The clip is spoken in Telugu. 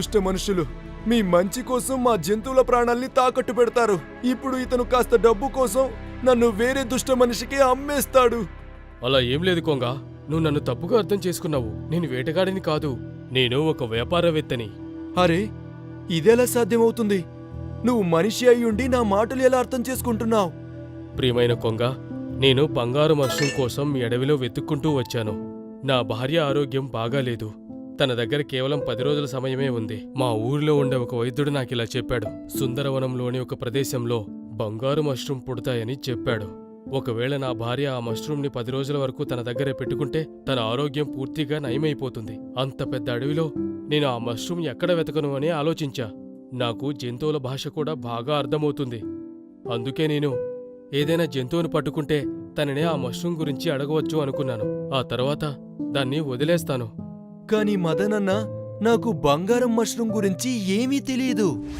దుష్ట మనుషులు మీ మంచి కోసం మా జంతువుల ప్రాణాల్ని తాకట్టు పెడతారు. ఇప్పుడు ఇతను కాస్త డబ్బు కోసం నన్ను వేరే దుష్ట మనిషికి అమ్మేస్తాడు. అలా ఏం లేదు కొంగ. నువ్వు నన్ను తప్పుగా అర్థం చేసుకున్నావు. నేను వేటగాడిని కాదు. నేను ఒక వ్యాపారవేత్తని. అరే ఇదెలా సాధ్యమవుతుంది? నువ్వు మనిషి అయ్యుండి నా మాటలు ఎలా అర్థం చేసుకుంటున్నావు? ప్రియమైన కొంగ నేను బంగారు మష్రూమ్ కోసం మీ అడవిలో వెతుక్కుంటూ వచ్చాను. నా భార్య ఆరోగ్యం బాగాలేదు. తన దగ్గర కేవలం పది రోజుల సమయమే ఉంది. మా ఊరిలో ఉండే ఒక వైద్యుడు నాకిలా చెప్పాడు. సుందరవనంలోని ఒక ప్రదేశంలో బంగారు మష్రూమ్ పుడతాయని చెప్పాడు. ఒకవేళ నా భార్య ఆ మష్రూమ్ని పది రోజుల వరకు తన దగ్గరే పెట్టుకుంటే తన ఆరోగ్యం పూర్తిగా నయమైపోతుంది. అంత పెద్ద అడవిలో నేను ఆ మష్రూమ్ ఎక్కడ వెతకను అని ఆలోచించా. నాకు జంతువుల భాష కూడా బాగా అర్థమవుతుంది. అందుకే నేను ఏదైనా జంతువును పట్టుకుంటే తననే ఆ మష్రూమ్ గురించి అడగవచ్చు అనుకున్నాను. ఆ తర్వాత దాన్ని వదిలేస్తాను. కానీ మదనన్న నాకు బంగారం మష్రూమ్ గురించి ఏమీ తెలియదు